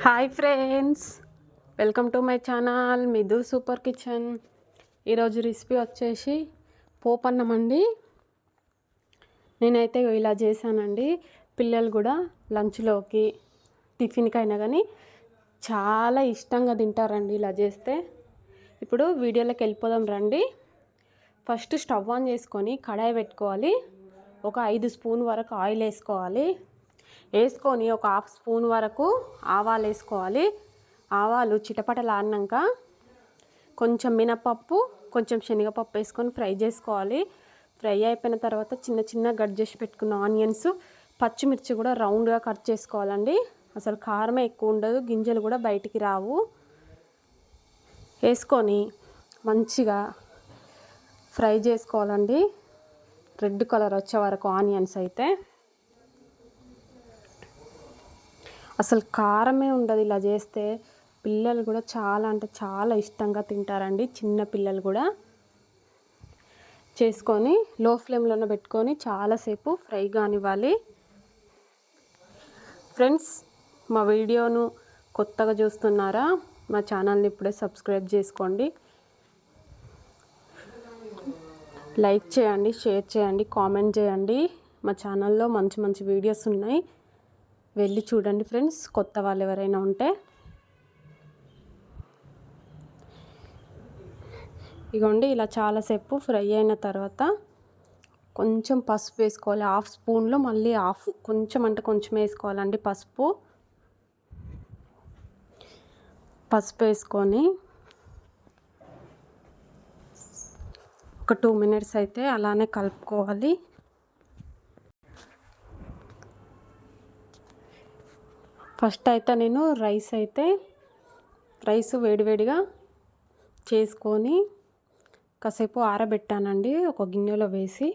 Hi friends welcome to my channel మిదు super kitchen. ఈరోజు recipe వచ్చేసి పోపన్నం అండి. నేనైతే ఇలా చేశానండి. పిల్లలు కూడా లంచ్లోకి టిఫిన్కి అయినా కానీ చాలా ఇష్టంగా తింటారండి ఇలా చేస్తే. ఇప్పుడు వీడియోలోకి వెళ్ళిపోదాం రండి. ఫస్ట్ స్టవ్ ఆన్ చేసుకొని కడాయి పెట్టుకోవాలి. ఒక ఐదు స్పూన్ వరకు ఆయిల్ వేసుకోవాలి. వేసుకొని ఒక హాఫ్ స్పూన్ వరకు ఆవాలు వేసుకోవాలి. ఆవాలు చిటపటలాడినాక కొంచెం మినపప్పు కొంచెం శనగపప్పు వేసుకొని ఫ్రై చేసుకోవాలి. ఫ్రై అయిపోయిన తర్వాత చిన్న చిన్న కట్ చేసి పెట్టుకున్న ఆనియన్స్ పచ్చిమిర్చి కూడా రౌండ్గా కట్ చేసుకోవాలండి. అసలు కారమే ఎక్కువ ఉండదు గింజలు కూడా బయటికి రావు. వేసుకొని మంచిగా ఫ్రై చేసుకోవాలండి. రెడ్ కలర్ వచ్చే వరకు ఆనియన్స్ అయితే. అసలు కారమే ఉండదు ఇలా చేస్తే. పిల్లలు కూడా చాలా అంటే చాలా ఇష్టంగా తింటారండి చిన్న పిల్లలు కూడా. చేసుకొని లో ఫ్లేమ్లోనే పెట్టుకొని చాలాసేపు ఫ్రై కానివ్వాలి. ఫ్రెండ్స్ మా వీడియోను కొత్తగా చూస్తున్నారా? మా ఛానల్ని ఇప్పుడే సబ్స్క్రైబ్ చేసుకోండి. లైక్ చేయండి షేర్ చేయండి కామెంట్ చేయండి. మా ఛానల్లో మంచి మంచి వీడియోస్ ఉన్నాయి. వెళ్ళి చూడండి ఫ్రెండ్స్ కొత్త వాళ్ళు ఎవరైనా ఉంటే. ఇగోండి ఇలా చాలాసేపు ఫ్రై అయిన తర్వాత కొంచెం పసుపు వేసుకోవాలి. హాఫ్ స్పూన్లో మళ్ళీ హాఫ్ కొంచెం అంటే కొంచెం వేసుకోవాలండి పసుపు. పసుపు వేసుకొని ఒక టూ మినిట్స్ అయితే అలానే కలుపుకోవాలి. ఫస్ట్ అయితే నేను రైస్ అయితే రైస్ వేడివేడిగా చేసుకొని కాసేపు ఆరబెట్టానండి ఒక గిన్నెలో వేసి.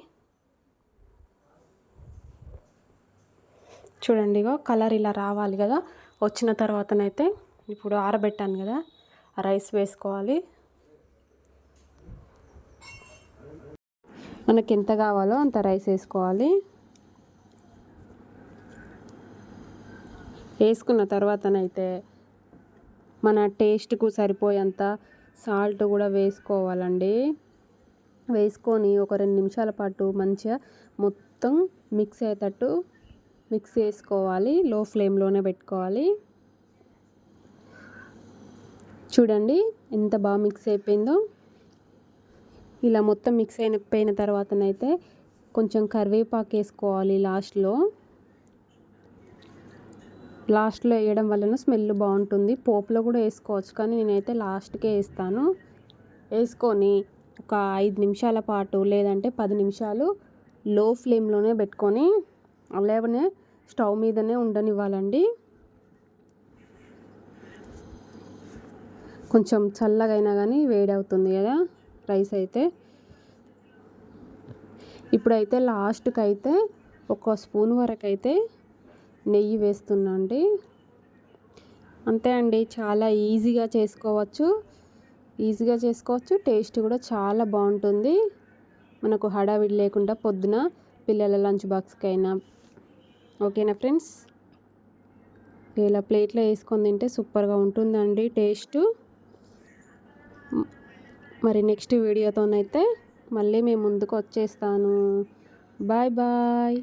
చూడండి ఇగో కలర్ ఇలా రావాలి కదా వచ్చిన తర్వాతనైతే ఇప్పుడు ఆరబెట్టాను కదా రైస్ వేసుకోవాలి. మనకి ఎంత కావాలో అంత రైస్ వేసుకోవాలి. వేసుకున్న తర్వాతనైతే మన టేస్ట్కు సరిపోయేంత సాల్ట్ కూడా వేసుకోవాలండి. వేసుకొని ఒక రెండు నిమిషాల పాటు మంచిగా మొత్తం మిక్స్ అయ్యేటట్టు మిక్స్ చేసుకోవాలి. లో ఫ్లేమ్లోనే పెట్టుకోవాలి. చూడండి ఎంత బాగా మిక్స్ అయిపోయిందో. ఇలా మొత్తం మిక్స్ అయిపోయిన తర్వాతనైతే కొంచెం కరివేపాకు వేసుకోవాలి లాస్ట్లో. లాస్ట్లో వేయడం వలన స్మెల్ బాగుంటుంది. పోపులో కూడా వేసుకోవచ్చు. కానీ నేనైతే లాస్ట్కే వేస్తాను. వేసుకొని ఒక ఐదు నిమిషాల పాటు లేదంటే పది నిమిషాలు లో ఫ్లేమ్లోనే పెట్టుకొని అలాగనే స్టవ్ మీదనే ఉండనివ్వాలండి. కొంచెం చల్లగైనా కానీ వేడి అవుతుంది కదా రైస్ అయితే. ఇప్పుడైతే లాస్ట్కి అయితే ఒక స్పూన్ వరకు అయితే నెయ్యి వేస్తున్నా అండి. అంతే అండి చాలా ఈజీగా చేసుకోవచ్చు. ఈజీగా చేసుకోవచ్చు టేస్ట్ కూడా చాలా బాగుంటుంది. మనకు హడావిడి లేకుండా పొద్దున పిల్లల లంచ్ బాక్స్కి అయినా ఓకేనా ఫ్రెండ్స్? ఇలా ప్లేట్లో వేసుకొని తింటే సూపర్గా ఉంటుందండి టేస్ట్. మరి నెక్స్ట్ వీడియోతోనైతే మళ్ళీ మేము ముందుకు వచ్చేస్తాను. Bye bye.